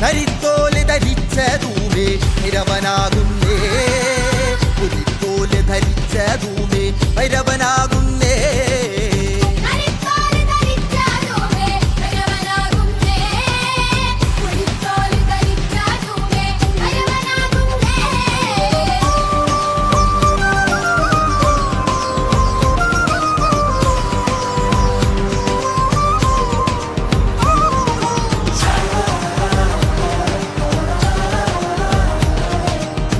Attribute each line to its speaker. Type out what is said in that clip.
Speaker 1: ധരിത്തോൽ ധരിച്ച ധൂമേ നിരവനാകുന്നേ പുലിത്തോൽ ധരിച്ച ധൂമേ ഭൈരവനാകും